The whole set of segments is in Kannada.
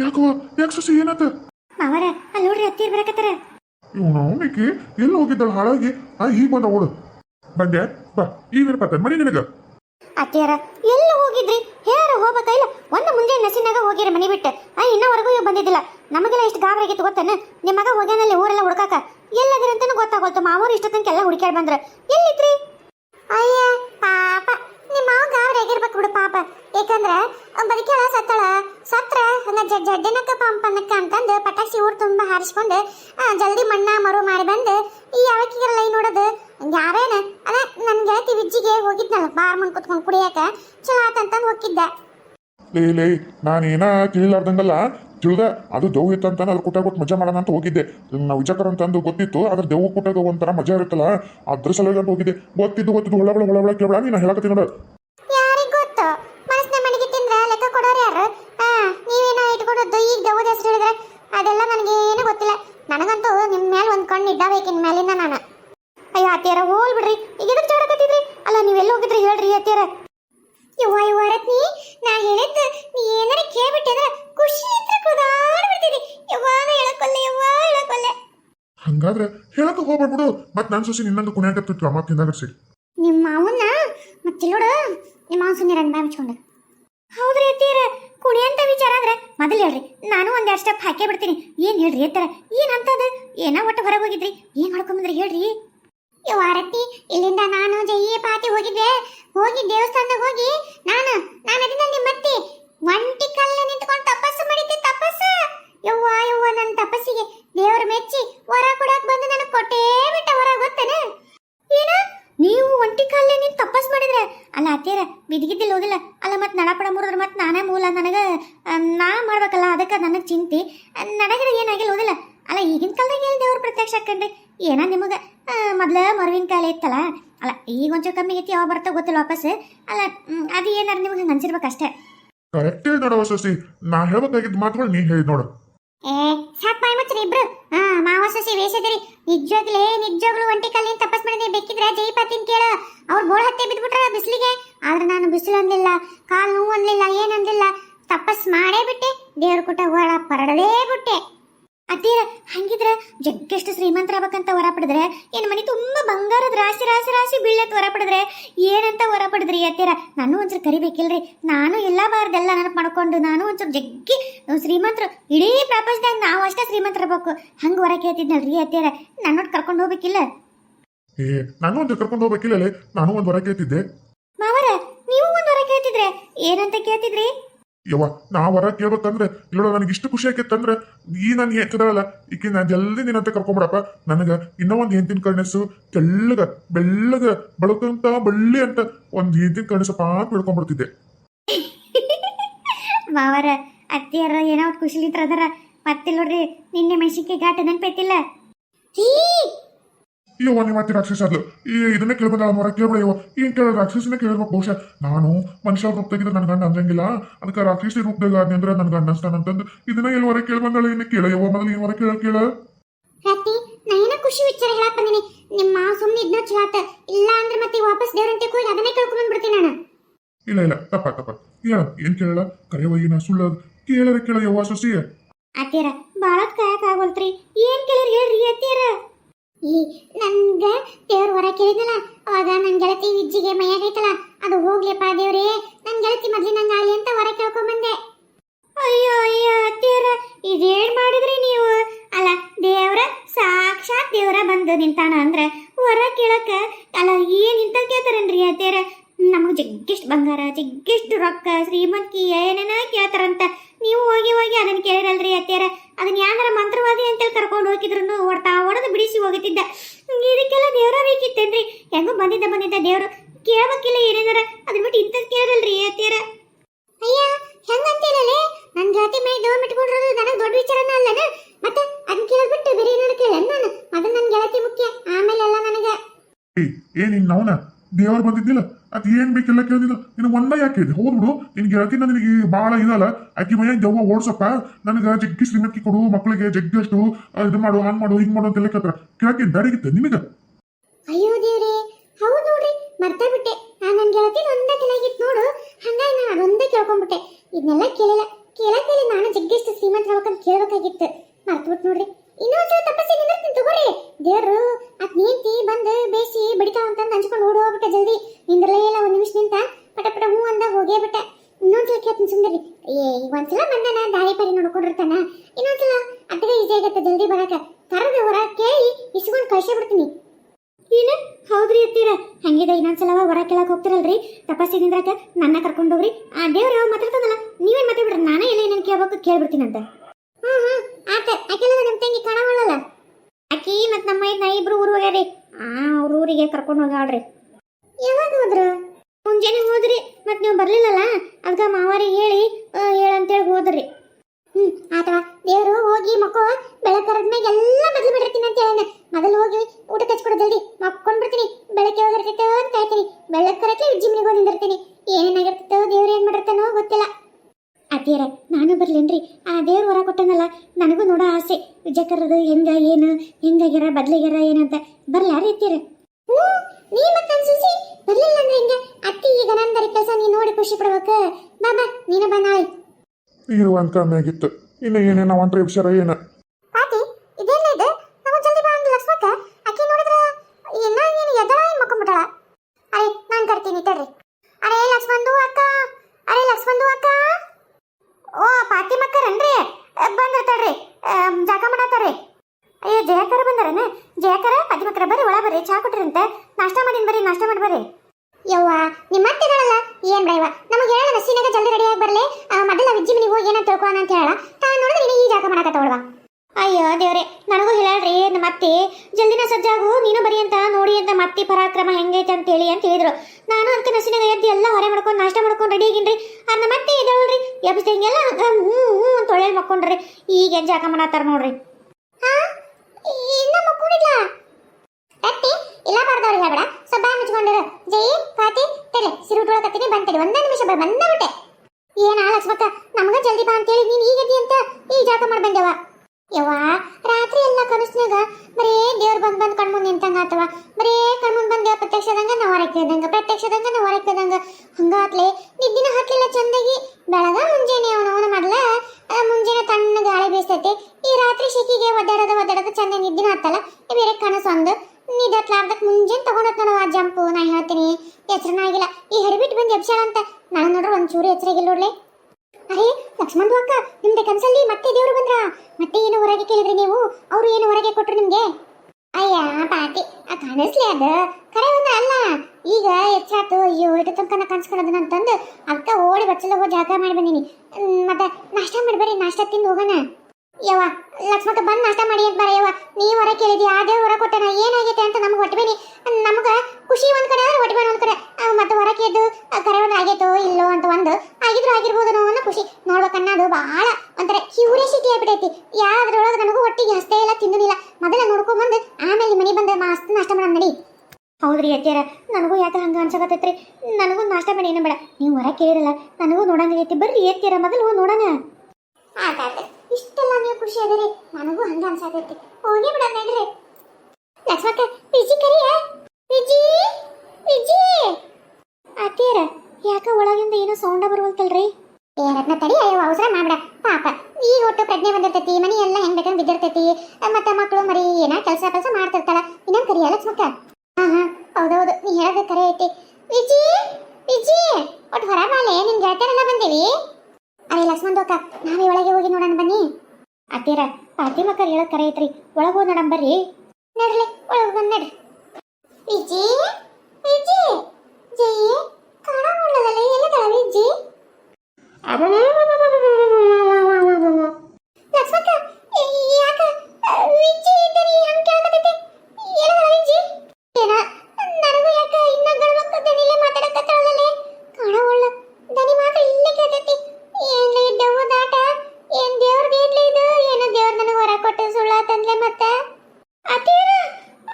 ಯಾಕವ ಯಾಕೆ ಸಸಿ ಏನಾತ? ಮಾವರ ಅಲ್ಲಿ ನೋಡ್ರಿ ಹತ್ತಿರ ಬರಕತ್ತಾರ. ಇವನು ಅವನಿಗೆ ಎಲ್ಲಿ ಹೋಗಿದ್ದಳ ಹಾಳಾಗಿ? ಆ ಈಗ ಬಂದ ಓಡು ಬಂದೆ ಬಾ ಈಗ ನೆನಪಾತ ಮನೆ ನಿನಗ. ಅತ್ತಿಯರ ಎಲ್ಲಿ ಹೋಗಿದ್ರಿ? ಹೇರ ಹೋಗ್ಬೇಕಾ ಇಲ್ಲ ಒಂದು ಮುಂದೆ ನಸಿನಾಗ ಹೋಗಿರ ಮನೆ ಬಿಟ್ಟು. ಆ ಇನ್ನವರೆಗೂ ಇವ್ ಬಂದಿದ್ದಿಲ್ಲ. ನಮಗೆಲ್ಲ ಇಷ್ಟು ಗಾಬರಿ ಆಗಿತ್ತು ಗೊತ್ತೇನ ನಿಮ್ಮ ಮಗ ಹೋಗ್ಯಾನಲ್ಲಿ ಊರೆಲ್ಲ ಹುಡ್ಕಾಕ? ಎಲ್ಲದಿರಂತನೂ ಗೊತ್ತಾಗೋಲ್ತು. ಮಾವರು ಇಷ್ಟ ತನಕ ಎಲ್ಲ ಹುಡುಕ್ಯಾಡ್ ಬಂದ್ರ. ಎಲ್ಲಿದ್ರಿ? ಅಯ್ಯ ಪಾಪ ನಿಮ್ಮ ಮಾವ ಗಾಬರಿ ಆಗಿರ್ಬೇಕು ಬಿಡು ಪಾಪ ಯಾಕಂದ್ರ ಬದುಕೇಳ ಸತ್ತಳ. ಸತ್ರ ಹಂಗ ಜಡ್ ಜಡ್ಡನಕ್ಕ ಪಂಪನಕ್ಕ ಅಂತಂದು ಪಟಾಕ್ಷಿ ಊರ್ ತುಂಬಾ ಹಾರಿಸ್ಕೊಂಡು ಜಲ್ದಿ ಮಣ್ಣ ಮರು ಮಾಡಿ ಬಂದು, ಈ ಯಾವಕ್ಕಿಗೆ ಲೈನ್ ನೋಡೋದು? ಯಾರೇನ? ಅದ ನನ್ ಗೆಳತಿ ವಿಜ್ಜಿಗೆ ಹೋಗಿದ್ನಲ್ಲ, ಬಾರ್ ಮನ್ ಕುತ್ಕೊಂಡು ಕುಡಿಯಾಕ. ಚಲೋ ಆತಂತಂದು ಹೋಗಿದ್ದೆ ಲೇ ಲೇ, ನಾನೇನ ತಿಳಿಲಾರ್ದಂಗಲ್ಲ ತಿಳಿದ ಅದು ದೆವ್ ಇತ್ತಂತ ಅದ್ರ ಕುಟ ಕೊಟ್ಟು ಮಜಾ ಮಾಡೋಣ ಅಂತ ಹೋಗಿದ್ದೆ. ನಾವು ವಿಜಾಕರ್ ಅಂತಂದು ಗೊತ್ತಿತ್ತು ಅದ್ರ ದೆವ್ ಕುಟ್ಟಾಗ ಒಂಥರ ಮಜಾ ಇರುತ್ತಲ್ಲ. ಅದ್ರ ಸಲುವಾಗಿ ಅಂತ ಹೋಗಿದ್ದೆ. ಗೊತ್ತಿದ್ದು ಗೊತ್ತಿದ್ದು ಒಳಗಳ ಒಳಗಳ ಕೇಳಬೇಡ, ನೀನು ಹೇಳಕತ್ತೀನಿ ನೋಡು ಯಾರಿಗ್ ಗೊತ್ತು ಮನಸ್ನ ಮನೆಗೆ ತಿಂದ್ರ ಲೆಕ್ಕ ಕೊಡೋರು ಯಾರು ಹಾ ನೀವೇನೋ ಇಟ್ಕೊಂಡದ್ದು ಈಗ ದೆವ್ವದ ಹೆಸರು ಹೇಳಿದ್ರೆ ಅದೆಲ್ಲ ನನಗೇನು ಗೊತ್ತಿಲ್ಲ ನನಗಂತೂ ನಿಮ್ಮ ಮೇಲೆ ಒಂದು ಕಣ್ಣು ನಿಮ್ಮ ಮೇಲಿಂದ ನಾನು. ಅಯ್ಯೋ ಅತ್ತಿಯರ ಹೋಲ್ ಬಿಡ್ರಿ ಈಗ ಎದಕ್ಕೆ ಚೋಡಕತ್ತಿದ್ರಿ ಅಲ್ಲ ನೀವೆಲ್ಲ ಹೋಗಿದ್ರಿ ಹೇಳ್ರಿ ಅತ್ತಿಯರ. ಯವ್ವ ಯವ್ವ ರತ್ನಿ ನಾ ಹೇಳಿದ್ದು ನೀ ಏನಾರ ಕೇಳ್ಬಿಟ್ಟಿದ್ರೆ ಖುಷಿ ಇದ್ರೆ ಕುದಾಡ್ಬಿಡ್ತೀನಿ ಯವ್ವ ನಾ ಹೇಳಕೊಲ್ಲೆ ಯವ್ವ ಹೇಳಕೊಲ್ಲೆ ಹಂಗಾದ್ರೆ ಹೇಳಕ ಹೋಗ್ಬಿಡು ಮತ್ತೆ ನಾನು ಸೊಸಿ ನಿನ್ನಂಗ ಕುಣಿಯಾಕತ್ತಿತ್ತು ಅಮ್ಮ ತಿಂದಾಗರ್ಸಿ ನಿಮ್ಮ ಮಾವನ್ನ? ಮತ್ತೆ ನೋಡು ನಿಮ್ಮ ಮಾವ ಸುಮ್ಮನೆ ಮುಚ್ಕೊಂಡು ಹೌದ್ರಿ ಅತ್ತೀರ ಕುಣಿ ಅಂತ ವಿಚಾರ ಆದ್ರೆ ಮೊದಲು ಹೇಳ್ರಿ, ನಾನು ಒಂದೆರಡು ಸ್ಟೆಪ್ ಹಾಕೇ ಬಿಡ್ತೀನಿ. ಏನು ಹೇಳ್ರಿ ಅತ್ತರ ಏನ್ ಅಂತದ? ಏನ ಒಟ್ಟು ಹೊರಗೆ ಹೋಗಿದ್ರಿ? ಏನು ಮಾಡ್ಕೊಂಬಂದ್ರಿ ಹೇಳ್ರಿ? ವಾರತಿ ಇಲ್ಲಿಂದ ನಾನು ಜಯ ಪಾತಿ ಹೋಗಿದ್ದೆ ಹೋಗಿ ದೇವಸ್ಥಾನದಾಗ ಹೋಗಿ, ನಾನು ನಾನು ಅದಿನಲ್ಲಿ ಮತ್ತೆ ಒಂಟಿ ಕಲ್ಲ ನಿಂತ್ಕೊಂಡು ತಪಸ್ಸು ಮಾಡಿದ್ದೆ, ತಪಸ್ಸು. ಯವ್ವ ಯವ್ವ ನನ್ನ ತಪಸ್ಸಿಗೆ ದೇವರು ಮೆಚ್ಚಿ ಹೊರ ಕೊಡಕ್ ಬಂದು ನನಗೆ ಕೊಟ್ಟೇ ಬಿಟ್ಟ ಹೊರ ಗೊತ್ತೇನ ಏನ ನೀವು ಒಂಟಿ ಕಾಲೇ ನೀನು ತಪಸ್ ಮಾಡಿದ್ರೆ ಅಲ್ಲ ಅತ್ತೇರ ಬಿದ್ದಿಗಿದ್ದಿಲ್ಲ ಓದಿಲ್ಲ ಅಲ್ಲ ಮತ್ತೆ ನಡಪಡ ಮುರಿದ್ರೆ ಮತ್ತೆ ನಾನೇ ಮೂಲ. ನನಗೆ ನಾ ಮಾಡ್ಬೇಕಲ್ಲ ಅದಕ್ಕೆ ನನಗೆ ಚಿಂತೆ. ನನಗೆ ಏನಾಗಿಲ್ಲ ಓದಿಲ್ಲ ಅಲ್ಲ ಈಗಿನ ಕಾಲದಾಗ ಏನು ದೇವ್ರ ಪ್ರತ್ಯಕ್ಷ ಹಾಕಂಡ್ರಿ? ಏನ ನಿಮಗೆ? ಮೊದಲ ಮರವಿನ ಕಾಲ ಇತ್ತಲ್ಲ? ಅಲ್ಲ ಈಗ ಒಂಚೂರು ಕಮ್ಮಿ ಐತಿ ಯಾವ ಬರ್ತಾ ಗೊತ್ತಿಲ್ಲ ವಾಪಸ್. ಅಲ್ಲ ಅದು ಏನಾರ ನಿಮ್ಗೆ ಹಂಗೆ ಅನ್ಸಿರ್ಬೇಕಷ್ಟೇ ಕರೆಕ್ಟ್ ಹೇಳಿ ನೋಡವ ಸಸಿ ನಾ ಹೇಳ್ಬೇಕಾಗಿದ್ದ ಮಾತುಗಳು ನೀ ಹೇಳಿ ನೋಡು. ಏ ಸಾಕು ಬಾಯ್ ಮಚ್ಚರಿ ಇಬ್ರು. ಮಾವ ಸೊಸಿ ವೇಷದಿರಿ ನಿಜವಾಗ್ಲೇ ಒಂಟಿ ಕಲ್ಲಿನ ತಪಸ್ ಮಾಡಿದ್ರೆ ಬೇಕಿದ್ರೆ ಜೈಪಾತಿನ್ ಕೇಳ. ಅವ್ರು ಬೋಳ ಹತ್ತೆ ಬಿದ್ಬಿಟ್ರ ಬಿಸಿಲಿಗೆ. ಆದ್ರೆ ನಾನು ಬಿಸಿಲು ಅಂದಿಲ್ಲ ಕಾಲು ನೋವು ಅನ್ಲಿಲ್ಲ ಏನಂದಿಲ್ಲ ಅಂದಿಲ್ಲ ತಪಸ್ ಮಾಡೇ ಬಿಟ್ಟೆ. ದೇವ್ರ ಕೊಟ್ಟ ಹೊರ ಪರಡದೇ ಬಿಟ್ಟೆ. ಅತ್ತೀರ ಹಂಗಿದ್ರ ಜಗ್ಗೆಷ್ಟು ಶ್ರೀಮಂತರಾಗಬೇಕಂತ ವರ ಪಡೆದ್ರೆ? ಏನು ಮನೆ ತುಂಬಾ ಬಂಗಾರದ ರಾಶಿ ರಾಶಿ ರಾಶಿ ಬೀಳತ್ ವರ ಪಡೆದ್ರೆ? ಏನಂತ ವರ ಪಡೆದ್ರಿ ಅತ್ತೀರ? ನಾನು ಒಂಚೂರು ಕರಿಬೇಕಿಲ್ರಿ. ನಾನು ಎಲ್ಲ ಬಾರ್ದೆಲ್ಲ ನೆನಪು ಮಾಡ್ಕೊಂಡು ನಾನು ಒಂಚೂರು ಜಗ್ಗಿ ಶ್ರೀಮಂತರು ಇಡೀ ಪ್ರಪಂಚದಾಗ ನಾವು ಅಷ್ಟೇ ಶ್ರೀಮಂತರಬೇಕು ಹಂಗ ವರ ಕೇಳ್ತಿದ್ನಲ್ರಿ ಅತ್ತೀರ? ನನ್ನೊಟ್ಟು ಕರ್ಕೊಂಡು ಹೋಗ್ಬೇಕಿಲ್ಲ? ಏ ನಾನು ಒಂದು ಕರ್ಕೊಂಡು ಹೋಗ್ಬೇಕಿಲ್ಲಲೇ? ನಾನು ಒಂದು ಹೊರ ಕೇಳ್ತಿದ್ದೆ. ಮಾವರ ನೀವು ಒಂದು ವರ ಕೇಳ್ತಿದ್ರೆ? ಏನಂತ ಕೇಳ್ತಿದ್ರಿ? ಯವ್ವ ನಾ ಹೊರ ಕೇಳ್ಬೇಕಂದ್ರೆ ಇಲ್ಲೋ ನನಗೆ ಇಷ್ಟು ಖುಷಿ ಆಕೈತಂದ್ರೆ ಈ ನಾನು ಹೇಳ್ತಿದಾಳಲ್ಲ ಈಕೆ ನಾನು ಜಲ್ದಿ ನಿನ್ನಂತೆ ಕರ್ಕೊಂಬಿಡಪ್ಪ ನನಗೆ ಇನ್ನೊಂದು ಒಂದು ಹೆಂತಿನ ಕಣಸು ತೆಳ್ಳಗ ಬೆಳ್ಳಗ ಬಳಕಂತ ಬಳ್ಳಿ ಅಂತ ಒಂದು ಹೆಂತಿನ ಕಣಸು ಪಾಪ ಬಿಡ್ಕೊಂಡ್ಬಿಡ್ತಿದ್ದೆ ಮಾವರ ಅತ್ತಿಯರ ಏನೋ ಖುಷಿಲಿತ್ರ ಅದರ. ಮತ್ತೆ ನೋಡ್ರಿ ನಿನ್ನೆ ಮೆಣಸಿನ್ಕಾಯಿ ಘಾಟ ನೆನ್ಪೈತಿಲ್ಲ ಯವ್ವ ನಿಮ್ಮ ಮತ್ತೆ ರಾಕ್ಷಸ ಆದ್ಲು ಈ ಇದನ್ನೇ ಕೇಳ್ಬಂದ ಹೊರ ಕೇಳ್ಬೇಡ ಯವ್ವ. ಏನ್ ಕೇಳ ರಾಕ್ಷಸನೇ ಕೇಳ್ಬೇಕು ಬಹುಶಃ. ನಾನು ಮನುಷ್ಯ ರೂಪ ತೆಗೆದ್ರೆ ನನ್ನ ಗಂಡ ಅಂದಂಗಿಲ್ಲ ಅದಕ್ಕೆ ರಾಕ್ಷಸಿ ರೂಪದಾಗ ಆದ್ನಿ ಅಂದ್ರೆ ನನ್ನ ಗಂಡ ಅನ್ಸ್ತಾನಂತಂದು ಇದನ್ನ ಎಲ್ಲ ಹೊರ ಕೇಳ್ಬಂದಾಳ? ಇನ್ನು ಕೇಳ ಯವ್ವ ಮೊದಲು ಏನು ಹೊರ ಕೇಳ ಕೇಳ. ಅತ್ತಿ ನಾ ಏನೋ ಖುಷಿ ವಿಚಾರ ಹೇಳಕ್ ಬಂದಿನಿ. ನಿಮ್ಮ ಸುಮ್ಮನೆ ಇದನ್ನ ಚಲಾತ ಇಲ್ಲ ಅಂದ್ರೆ ಮತ್ತೆ ವಾಪಸ್ ದೇವ್ರಂತೆ ಹೋಗಿ ಅದನ್ನೇ ಕೇಳ್ಕೊಂಡ್ ಬಂದ್ಬಿಡ್ತೀನಿ ನಾನು. ಇಲ್ಲ ಇಲ್ಲ ತಪ್ಪ ತಪ್ಪ. ಹೇಳ ಏನ್ ಕೇಳಲ್ಲ? ಕರೆಯವ ಸುಳ್ಳ ಕೇಳರ ಕೇಳ ಯವ್ವ ಸೊಸಿ ಅತ್ತೀರ ಬಾಳತ್ ಕಾಯಕ್ ಆಗೋಲ್ತ್ರಿ. ಏನ್ ಕೇಳಿರಿ ಹೇಳ್ರಿ ಅತ್ತೀರ ಈ ನನ್ಗ ದೇವ್ರ ಹೊರ ಕೇಳಿದ್ನಲ್ಲ, ಅವಾಗ ನನ್ ಗೆಳತಿ ವಿಜ್ಜಿಗೆ ಮೈಯಾಗೈತಲ್ಲ ಅದು ಹೋಗ್ಲಿಪ್ಪ ದೇವ್ರೇ, ನನ್ ಗೆಳತಿ ಮೊದ್ಲಿನಂಗ ಆಗ್ಲಿ ಅಂತ ಹೊರ ಕೇಳ್ಕೊಂಡ್ ಬಂದೆ. ಅಯ್ಯೋ ಅಯ್ಯೋ ಅತ್ತೀರ ಇದೇನ್ ಮಾಡಿದ್ರಿ ನೀವು? ಅಲ್ಲ, ದೇವ್ರ, ಸಾಕ್ಷಾತ್ ದೇವ್ರ ಬಂದು ನಿಂತಾನ ಅಂದ್ರೆ ಹೊರ ಕೇಳಕ ಅಲ್ಲ, ಏನ್ ಇಂತ ಕೇಳ್ತಾರನ್ರಿ ಅತ್ತೀರ ನಮಗ್ ಜಗ್ಗಿಷ್ಟು ಬಂಗಾರ, ಜಗ್ಗಿಷ್ಟು ರೊಕ್ಕ ಶ್ರೀಮಂತಿಕೆ ಏನೇನ ಕೇಳ್ತಾರಂತ ನೀವು ಹೋಗಿ ಹೋಗಿ ಅದನ್ನ ಕೇಳಿರಲ್ರಿ ಅತ್ಯಾರ ಅದನ್ನ ಯಾವ್ದಾರ ಮಂತ್ರವಾದಿ ಅಂತೇಳಿ ಕರ್ಕೊಂಡು ಹೋಗಿದ್ರು ಹೊಡ್ತಾ ಹೊಡೆದು ಬಿಡಿಸಿ ಹೋಗುತ್ತಿದ್ದ ಇದಕ್ಕೆಲ್ಲ ದೇವ್ರ ಬೇಕಿತ್ತೇನ್ರಿ ಹೆಂಗೋ ಬಂದಿದ್ದ ಬಂದಿದ್ದ ದೇವ್ರು ಕೇಳ್ಬೇಕಿಲ್ಲ ಏನೇನಾರ ಅದನ್ನ ಬಿಟ್ಟು ಇಂಥದ್ದು ಕೇಳಿರಲ್ರಿ ಅತ್ಯಾರ ಅಯ್ಯ ಹೆಂಗಂತೀರಲ್ಲೇ ನನ್ನ ಜಾತಿ ಮೈ ನನಗೆ ದೊಡ್ಡ ವಿಚಾರನ ಅಲ್ಲನ ಮತ್ತೆ ಅದನ್ನ ಕೇಳಬಿಟ್ಟು ಬೇರೆ ಏನಾರು ಕೇಳ ನಾನು. ಅದು ನನ್ನ ಗೆಳತಿ ಮುಖ್ಯ. ಆಮೇಲೆ ಎಲ್ಲ ನನಗೆ ಏ ಏನ್ ಇನ್ ಅವನ ದೇವರು ಬಂದಿದ್ದಿಲ್ಲ? ಅದ್ ಏನ್ ಬೇಕೆಲ್ಲ ಕೇಳಿದಿಲ್ಲ ನಿನ್ನ ಒಂದ ಯಾಕೆ ಇದೆ? ಹೋಗ್ಬಿಡು ನಿನ್ ಗೆಳತಿ ನನಗೆ ಬಹಳ ಇದಲ್ಲ. ಅಕ್ಕಿ ಮನೆ ದೆವ್ವ ಓಡ್ಸಪ್ಪ. ನನಗ ಜಗ್ಗಿ ಶ್ರೀಮಕ್ಕಿ ಕೊಡು ಮಕ್ಕಳಿಗೆ ಜಗ್ಗಿ ಅಷ್ಟು ಆ, ಇದು ಮಾಡು ಹಂಗ್ ಮಾಡು ಹಿಂಗ್ ಮಾಡು ಅಂತೆಲ್ಲ ಕೇಳ್ತಾರ. ಕೇಳಕ್ಕೆ ದಾಡಿಗಿತ್ತ ನಿನಗ ಅಯ್ಯೋ ದೇವ್ರೇ ಹೌದು ನೋಡ್ರಿ ಮರ್ತಾ ಬಿಟ್ಟೆ ನಾನು ನನ್ನ ಗೆಳತಿ ಒಂದೇ ತಲೆಗಿತ್ತು ನೋಡು ಹಂಗಾಗಿ ನಾನು ಅದೊಂದೇ ಕೇಳ್ಕೊಂಡ್ಬಿಟ್ಟೆ ಇದನ್ನೆಲ್ಲ ಕೇಳಿಲ್ಲ ಕೇಳಕ್ಕೇಳಿ ನಾನು ಜಗ್ಗೆಷ್ಟು ಶ್ರೀಮಂತ ಆಗ್ಬೇಕಂತ ಕೇಳ್ಬೇಕಾಗಿತ್ತು ಮರ್ತ್ಬಿಟ್ಟು ನೋಡ್ರಿ ಇನ್ನೊಂದ್ಸಲ ತಪಸ್ಸಿ ನಿಂದಿರ್ತೀನಿ ತಗೋರಿ ದೇವ್ರು ಅದ್ ನೀಂತಿ ಬಂದು ಬೇಸಿ ಬಡಿತಾವ ಅಂತಂದು ಹಂಚ್ಕೊಂಡು ಓಡಿ ಹೋಗ್ಬಿಟ್ಟೆ ಜಲ್ದಿ ನಿಂದ್ರಲೇ ಇಲ್ಲ ಒಂದ್ ನಿಮಿಷ ನಿಂತ ಪಟ ಪಟ ಹೂ ಅಂದ ಹೋಗೇ ಬಿಟ್ಟೆ ಇನ್ನೊಂದ್ಸಲ ಕೇಳ್ತೀನಿ ಸುಂದರಿ ಏ ಈಗ ಒಂದ್ಸಲ ಬಂದಾನ ದಾರಿ ಪರಿ ನೋಡ್ಕೊಂಡಿರ್ತಾನ? ಇನ್ನೊಂದ್ಸಲ ಅತ್ತಿಗೆ ಈಸಿ ಆಗತ್ತೆ ಜಲ್ದಿ ಬರಾಕ. ಕರ್ದ ಹೊರ ಕೇಳಿ ಇಸ್ಕೊಂಡು ಕಳ್ಸೇ ಬಿಡ್ತೀನಿ. ಏನು? ಹೌದ್ರಿ ಅತ್ತೀರ. ಹಂಗಿದೆ ಇನ್ನೊಂದ್ಸಲ ಹೊರ ಕೇಳಕ್ ಹೋಗ್ತಿರಲ್ರಿ? ತಪಾಸಿ ನಿಂದ್ರಾಕ ನನ್ನ ಕರ್ಕೊಂಡು ಹೋಗ್ರಿ. ಆ ದೇವ್ರ ಯಾವ ಮಾತಾಡ್ತಾನಲ್ಲ, ನೀವೇನ್ ಬಿಡ್ರಿ ನಾನೇ ಎಲ್ಲ ಏನೇನು ಕೇಳ್ಬೇಕು ಕೇಳ್ಬಿಡ್ತೀನಂತ. ಹ್ಮ್ ಹ್ಮ್. ಆತ ಆಕೆಲ್ಲ ನಮ್ಮ ತಂಗಿ ಕಾಣವಳಲ್ಲ? ಆಕಿ ಮತ್ತೆ ನಮ್ಮ ನಾ ಇಬ್ರು ಊರು ಹೋಗ್ಯಾರಿ ಆ, ಅವ್ರ ಊರಿಗೆ ಕರ್ಕೊಂಡು ಹೋಗ್ಯಾಳ್ರಿ ಯಾವಾಗ ಹೋದ್ರು? ಮುಂಜಾನೆ ಹೋದ್ರಿ, ಮತ್ ನೀವು ಬರ್ಲಿಲ್ಲಲ್ಲ? ಅದ್ಕ ಮಾವಾರಿಗೆ ಹೇಳಿ ಹೇಳಂತೇಳಿ ಹೋದ್ರಿ. ಹ್ಮ್, ಆತವ. ದೇವ್ರು ಹೋಗಿ ಮಕ್ಕೋ ಬೆಳಕರದ್ಮ್ಯಾಗ ಎಲ್ಲ ಬದಲು ಬಿಡಿರ್ತೀನಿ ಅಂತ ಹೇಳ ಮೊದಲು ಹೋಗಿ ಊಟ ಕಚ್ಕೊಡು ಜಲ್ದಿ ಮಕ್ಕೊಂಡ್ ಬಿಡ್ತೀನಿ ಬೆಳಗ್ಗೆ ಹೋಗಿರ್ತೈತೋ ಅಂತ ಹೇಳ್ತೀನಿ ಬೆಳಕರಕ್ಕೆ ವಿಜ್ಜಿ ಮನೆಗೆ ಹೋಗಿ ನಿಂದಿರ್ತೀನಿ. ಏನೇನಾಗಿರ್ತೈತೋ ದೇವ್ರು ಏನ್ ಮಾಡಿರ್ತಾನೋ ಗೊತ್ತಿಲ್ಲ. ಅತ್ತಿಯರ, ನಾನು ಬರ್ಲೇನ್ರಿ. ಆ ದೇವ್ರ ಹೊರ ಕೊಟ್ಟನಲ್ಲ, ನನಗೂ ನೋಡೋ ಆಸೆ. ವಿಜಯಕರದು ಹೆಂಗ, ಏನು ಹೆಂಗಾಗ್ಯಾರ ಬದ್ಲಾಗ್ಯಾರ, ಏನಂತ. ಬರ್ಲಾರಿ ಅತ್ತಿಯರ. ನೀ ಮತ್ತೆ ಸುಸಿ? ಬರ್ಲಿಲ್ಲ ಅಂದ್ರೆ ಹಿಂಗೆ? ಅತ್ತಿ ಈಗ ನಂದರಿ ಕೆಲಸ ನೀ ನೋಡಿ ಖುಷಿ ಪಡ್ಬೇಕು. ಬಾಬಾ ನೀನು ಬಾ ನಾಳೆ. ಇರುವಂತ ಕಮ್ಮಿ ಆಗಿತ್ತು ಇನ್ನು ಏನೇನೋ ಒಂಟ್ರ ವಿಚಾರ ಏನ? ಪಾತಿ ಇದೇನ ಇದು? ನಾವು ಜಲ್ದಿ ಬಾ ಅಂದ್ರೆ ಲಕ್ಷ್ಮಕ್ಕ ಅಕ್ಕಿ ನೋಡಿದ್ರೆ ಏನ ಏನು ಎದಳ ಏನ್ ಮಕ್ಕೊಂಬಿಟ್ಟಾಳ? ಅರೆ ನಾನ್ ಕರ್ತೀನಿ ತಡ್ರಿ. ಅರೆ ಲಕ್ಷ್ಮಂದು ಅಕ್ಕ. ಅರೆ ಲಕ್ಷ್ಮಂದು ಅಕ್ಕ. ಓ ಪಾತಿ ಮಕ್ಕರನ್ರಿ ಬಂದ್ರ ತಡ್ರಿ. ಜಾಕ ಮಾಡತ್ತಾರ್ರಿ ಅಯ್ಯೋ ಜಯಕರ ಬಂದಾರನ? ಜಯಕರ ಪಾತಿ ಮಕ್ಕರ ಬರ್ರಿ ಒಳ ಬರ್ರಿ ಚಾ ಕೊಟ್ರಂತೆ ನಾಷ್ಟ ಮಾಡಿನ್ ಬರ್ರಿ, ನಾಷ್ಟ ಮಾಡಿ ಬರ್ರಿ. ಯವ್ವ ನಿಮ್ಮ ಅತ್ತಿದಾಳಲ್ಲ ಏನ್ ಬೈವ ನಮಗೆ ಹೇಳಲ್ಲ ನಸಿನಾಗ ಜಲ್ದಿ ರೆಡಿ ಆಗಿ ಬರ್ಲಿ. ಮೊದಲ ವಿಜ್ಜಿ ಮನಿಗೆ ಹೋಗಿ ಏನಂತ ತಿಳ್ಕೋಣ ಅಂತ ಹೇಳ ತಾ ನೋಡಿದ್ರೆ ನೀನು ಈ ಜಾಗ ಮಾಡಕತ್ತವಳ್ವಾ ಅಯ್ಯೋ, ದೇವ್ರೆ, ನನಗೂ ಹೇಳ್ರಿ ನಮ್ಮ ಅತ್ತಿ, ಜಲ್ದಿನ ಸಜ್ಜಾಗು ನೀನು ಬರಿ ಅಂತ ನೋಡಿ ಅಂತ ಮತ್ತಿ ಪರಾಕ್ರಮ ಹೆಂಗೈತೆ ಅಂತ ಹೇಳಿ ಅಂತ ಹೇಳಿದ್ರು. ನಾನು ಅದಕ್ಕೆ ನಸಿನಾಗ ಎದ್ದು ಎಲ್ಲ ಹೊರೆ ಮಾಡ್ಕೊಂಡು, ನಾಷ್ಟ ಮಾಡ್ಕೊಂಡು ರೆಡಿ ಆಗಿನ್ರಿ. ಆ ನಮ್ಮ ಅತ್ತೆ ಇದ್ದಾಳ್ರಿ ಎಬ್ಬಿಸ್ದಂಗೆಲ್ಲ ಹ್ಞೂ ಹ್ಞೂ ಅಂತ ಒಳ್ಳೆ ಮಕ್ಕೊಂಡ್ರಿ. ಈಗ ಏನು ಜಾಗ ಮಾಡತ್ತಾರ ನೋಡ್ರಿ. ಹಾ? ಇನ್ನ ಮಕ್ಕೊಂಡಿಲ್ಲ ಅತ್ತಿ, ಇಲ್ಲ ಬಾರ್ದವ್ರಿಗೆ ಹೇಳ್ಬೇಡ ಸ್ವಲ್ಪ ಮುಚ್ಕೊಂಡಿರು. ಜೈ ಪಾತಿ ತಲೆ ಸಿರುಟೊಳಕತ್ತೀನಿ ಬಂತಡಿ ಒಂದೇ ನಿಮಿಷ ಬರ್ ಬಂದ ಬಿಟ್ಟೆ. ಏನ ಲಕ್ಷ್ಮಕ್ಕ ನಮಗ ಜಲ್ದಿ ಬಾ ಅಂತೇಳಿ ನೀನ್ ಈಗದಿ ಅಂತ ಈ ಜಾಗ ಮಾಡಿ ಬಂದೆವ. ಯವ್ವ, ರಾತ್ರಿ ಎಲ್ಲ ಕನಸ್ನಾಗ ಬರೇ ದೇವ್ರ ಬಂದ್ ಬಂದ್ ಕಣ್ಮುಂದ್ ನಿಂತಂಗ ಆತವ. ಬರೇ ಕಣ್ಮುಂದ್ ಬಂದ್ ದೇವ್ರ ಪ್ರತ್ಯಕ್ಷದಂಗ ನಾವು ಹೊರಕ್ಕಿದಂಗ ಪ್ರತ್ಯಕ್ಷದಂಗ ನಾವು ಹೊರಕ್ಕಿದಂಗ ಹಂಗಾತ್ಲೆ ನಿದ್ದಿನ ಹಾಕ್ಲಿಲ್ಲ ಚಂದಾಗಿ ಬೆಳಗ ಮುಂಜಾನೆ ಅವನವನ ಮೊದ್ಲ ಆ, ಮುಂಜಾನೆ ತಣ್ಣ ಗಾಳಿ ಬೀಸ್ತೈತಿ ಈ ರಾತ್ರಿ ಶೆಕಿಗೆ ಒದ್ದಾಡದ ಒದ್ದಾಡದ ಚಂದ ನಿದ್ದಿನ ಹತ್ತಲ್ಲ ಬೇರೆ ಕನಸು ಒಂದು ನಿದ್ದತ್ಲಾರ್ದಕ್ ಮುಂಜಾನೆ ತಗೊಂಡತ್ ನೋಡವ ಆ ಜಂಪು ನಾ ಹೇಳ್ತೀನಿ ಹೆಸರನ್ನಾಗಿಲ್ಲ ಈ ಹರಿಬಿಟ್ಟು ಬಂದು ಎಬ್ಸಾಳ ಅಂತ ನಾನು ನೋಡ್ರ ಒಂಚೂರು ಹೆಸರಾಗಿಲ್ಲ ನೋಡ್ಲೆ ಅರೆ ಲಕ್ಷ್ಮಣ್ ಅಕ್ಕ ನಿಮ್ದೆ ಕನ್ಸಲ್ಲಿ ಮತ್ತೆ ದೇವ್ರು ಬಂದ್ರ ಮತ್ತೆ ಏನು ಹೊರಗೆ ಕೇಳಿದ್ರಿ ನೀವು ಅವ್ರು ಏನು ಹೊರಗೆ ಕೊಟ್ರು ನಿಮ್ಗೆ ಅಯ್ಯ ಪಾಟಿ ಆ ಕನಸ್ಲಿ ಅದ ಕರೆ ಅಲ್ಲ ಈಗ ಹೆಚ್ಚಾತು ಅಯ್ಯೋ ಇಟ್ಟು ತನಕ ನಾ ಕನ್ಸ್ಕೊಳೋದನ್ನ ಅಂತಂದು ಅಕ್ಕ ಓಡಿ ಬಚ್ಚಲ ಹೋಗಿ ಜಾಗ ಮಾಡಿ ಬಂದಿನಿ. ಮತ್ತೆ ನಾಷ್ಟ ಮಾಡಬೇಡಿ ನಾಷ್ಟ ತಿಂದು ಹೋಗೋಣ. ಯವ್ವ, ಲಕ್ಷ್ಮಕ್ಕ ಬಂದು ನಾಷ್ಟ ಮಾಡಿ ಅಂತ ಬರ ಯವ್ವ. ನೀ ಹೊರ ಕೇಳಿದಿ ಅದೇ ಹೊರ ಕೊಟ್ಟನ? ಏನಾಗೈತೆ ಅಂತ ನಮ್ಗೆ ಹೊಟ್ಟಬೇನಿ ನಮ್ಗೆ ಖುಷಿ ಒಂದ್ ಕಡೆ ಆದ್ರೆ ಹೊಟ್ಟಬೇನಿ ಒಂದ್ ಕಡೆ. ಮತ್ತೆ ಹೊರ ಕೇದ್ದು ಕರೆ ಒಂದು ಆಗೈತೋ ಇಲ್ಲೋ ಅಂತ ಒಂದು ಆಗಿದ್ರು ಆಗಿರ್ಬೋದು ಅನ್ನೋ ಖುಷಿ. ನೋಡ್ಬೇಕನ್ನೋದು ಬಹಳ ಒಂಥರ ಕ್ಯೂರಿಯಾಸಿಟಿ ಆಗ್ಬಿಟ್ಟೈತಿ ಯಾವ್ದ್ರೊಳಗೆ ನನಗೂ ಹೊಟ್ಟಿಗೆ ಹಸ್ತೇ ಇಲ್ಲ ತಿಂದಿಲ್ಲ ಮೊದಲ ನೋಡ್ಕೊಂಡ್ ಬಂದು ಆಮೇಲೆ ಮನೆ ಬಂದು ಮಸ್ತ್ ನಾಷ್ಟ ಮಾಡೋಣ ನಡಿ. ಹೌದ್ರಿ ಅತ್ಯಾರ ನನಗೂ ಯಾಕೆ ಹಂಗ ಅನ್ಸಕತ್ತೈತ್ರಿ? ನನಗೂ ನಾಷ್ಟ ಬೇಡ ಏನು ಬೇಡ. ನೀವು ಹೊರ ಕೇಳಿರಲ್ಲ, ನನಗೂ ನೋಡಂಗೈತಿ ಬರ್ರಿ ಎತ್ತೀರ ಮೊದಲು ನೋಡೋಣ. ಆತಾತ ಇಷ್ಟೆಲ್ಲ ನೀವು ಖುಷಿ ಅದರಿ ನನಗೂ ಹಂಗೆ ಅನ್ಸಾಕೈತಿ ಹೋಗಿ ಬಿಡ ನಡ್ರಿ ಲಕ್ಷ್ಮಕ್ಕ ವಿಜಿ ಕರಿಯ? ವಿಜಿ ವಿಜಿ ಅತ್ತೀರ ಯಾಕ ಒಳಗಿಂದ ಏನೋ ಸೌಂಡ ಬರುವಲ್ತಲ್ರಿ ಏ ರತ್ನ ತಡಿ ಅಯ್ಯೋ ಅವಸರ ಮಾಡ್ಬೇಡ ಪಾಪ ಈಗ ಒಟ್ಟು ಪ್ರಜ್ಞೆ ಬಂದಿರ್ತೈತಿ ಮನಿ ಎಲ್ಲ ಹೆಂಗ್ ಬೇಕಂಗ್ ಬಿದ್ದಿರ್ತೈತಿ ಮತ್ತ ಮಕ್ಕಳು ಮರಿ ಏನ ಕೆಲಸ ಕೆಲಸ ಮಾಡ್ತಿರ್ತಾಳ ಇನ್ನೊಂದ್ ಕರಿಯ ಲಕ್ಷ್ಮಕ್ಕ ಹಾ ಹಾ ಹೌದೌದು ನೀ ಹೇಳೋದು ಕರೆ ಐತಿ ವಿಜಿ ವಿಜಿ ಒಟ್ಟು ಹೊರ ಬಾಲೆ ನಿಮ್ ಗೆಳತಿಯರೆಲ್ಲ ಬಂದೀವಿ ಅರೆ ಲಕ್ಷ್ಮಣ್ ಅಕ್ಕ ನಾವೇ ಒಳಗೆ ಹೋಗಿ ನೋಡೋಣ ಬನ್ನಿ. ಅತ್ತೀರ ಪಾತಿ ಮಕ್ಕಳು ಹೇಳೋದ್ ಕರೆ ಐತ್ರಿ. ಒಳಗೆ ಹೋಗಿ ನೋಡೋಣ ಬರ್ರಿ. ನಡ್ರಿ, ಒಳಗೆ ಬಂದ್ ನಡ್ರಿ. ವಿಜಿ ವಿಜಿ, ಜೈ ಕಾಣೋಲ್ಲದಲ್ಲ ಎಲ್ಲದಲ್ಲ ವಿಜಿ? ಲಕ್ಷ್ಮಕ್ಕ ಯಾಕ, ವಿಜಿ ಇದ್ದರಿ ಹಂಗೆ ಕೇಳಕತ್ತೈತಿ? ಎಲ್ಲದಲ್ಲ ವಿಜಿ? ಏನ ನನಗೂ ಯಾಕ ಇನ್ನ ಗಂಡ ಮಕ್ಕಳ ದನಿಲೆ ಮಾತಾಡಕತ್ತಾಳಲ್ಲೇ ಕಾಣವಳ್ಳ ದನಿ ಮಾತ್ರ ಇಲ್ಲೇ ಕೇಳ್ತೈತಿ ಏನ್ಲೇ ದೆವ್ವ ದಾಟ ಏನ್ ದೇವ್ರದ್ದು ಏನ್ಲೇ ಇದು ಏನೋ ದೇವ್ರ ನನಗೆ ಹೊರ ಕೊಟ್ಟು ಸುಳ್ಳ ತಂದ್ಲೆ ಮತ್ತೆ ಅತೀರ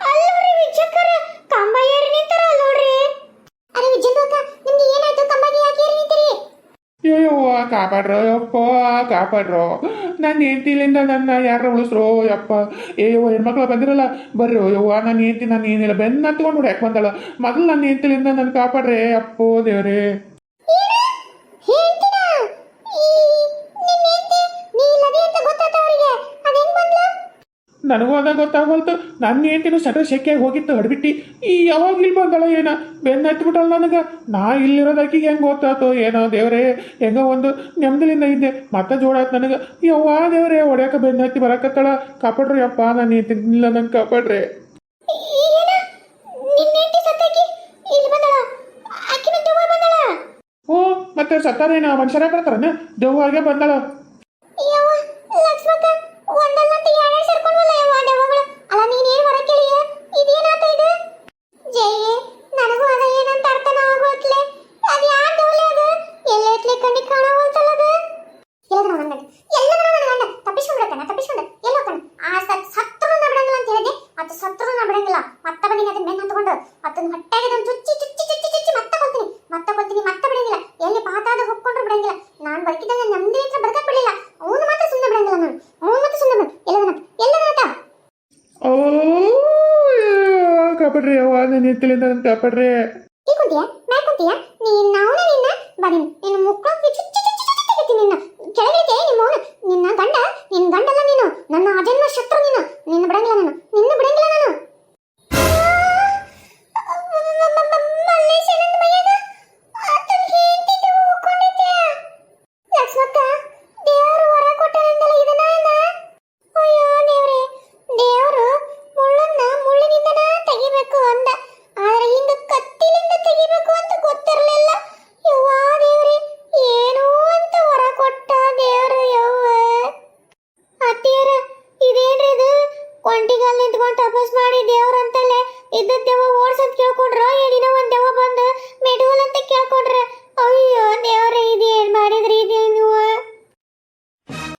ಅಲ್ಲೋರಿ ವಿಜಯಕರ ಕಂಬ ಏರಿ ನಿಂತಾರ ಅಲ್ಲೋಡ್ರಿ ಅರೆ ವಿಜಯಂದು ಅಕ್ಕ ನಿಮ್ಗೆ ಏನಾಯ್ತು ಕಂಬಗೆ ಯಾಕೆ ಏರಿ ನಿಂತಿರಿ ಅಯ್ಯವ್ವ ಕಾಪಾಡ್ರೋ ಯಪ್ಪ ಕಾಪಾಡ್ರೋ. ನನ್ನ ಹೆಂಡತಿಲಿಂದ ನನ್ನ ಯಾರ ಉಳಿಸ್ರೋ, ಯಪ್ಪ. ಏಯ್ಯೋ ಹೆಣ್ಮಕ್ಳು ಬಂದಿರಲ್ಲ, ಬರ್ರಿ ಯವ್ವ ನನ್ನ ಹೆಂಡತಿ, ನಾನು ಏನಿಲ್ಲ ಬೆನ್ನ ಹತ್ಕೊಂಡು ಯಾಕೆ ಬಂದಳ? ಮೊದಲು ನನ್ನ ಹೆಂಡತಿಲಿಂದ ನನ್ನ ಕಾಪಾಡ್ರೆ, ಅಪ್ಪೋ ದೇವ್ರೇ. ನನಗೂ ಅದ ಗೊತ್ತಾಗೋಲ್ತು. ನನ್ನ ಹೆಂಡತಿನೂ ಸಟ್ರ ಶೆಕೆಯಾಗಿ ಹೋಗಿತ್ತು ಹೊಡ್ಬಿಟ್ಟು. ಈ ಯಾವಾಗ ಇಲ್ಲಿ ಬಂದಳ ಏನ? ಬೆನ್ನ ಹತ್ಬಿಟ್ಟಲ್ಲ ನನಗೆ. ನಾ ಇಲ್ಲಿರೋದಾಕಿ ಹೆಂಗೆ ಗೊತ್ತಾಯ್ತು? ಏನೋ ದೇವರೇ ಹೆಂಗೋ ಒಂದು ನೆಮ್ಮದಿಲಿಂದ ಇದ್ದೆ. ಮತ್ತೆ ಜೋಡಾಯ್ತು ನನಗೆ. ಯವ್ವಾ ದೇವರೇ ಹೊಡ್ಯಾಕ ಬೆನ್ನ ಹತ್ತಿ ಬರಕತ್ತಳ. ಕಾಪಾಡ್ರಿ ಅಪ್ಪ ನಾನು ಹೆಂಡತಿನಿಲ್ಲ ನನ್ನ ಕಾಪಾಡ್ರಿ ಓ ಮತ್ತೆ ಸತ್ತಾರೇನ? ಮನುಷ್ಯರ ಬರ್ತಾರನ? ದೆವ್ವಾಗೆ ಬಂದಳ. ದುರ್ಗತಿಲಿಂದ ನನ್ನ ಕಾಪಾಡ್ರಿ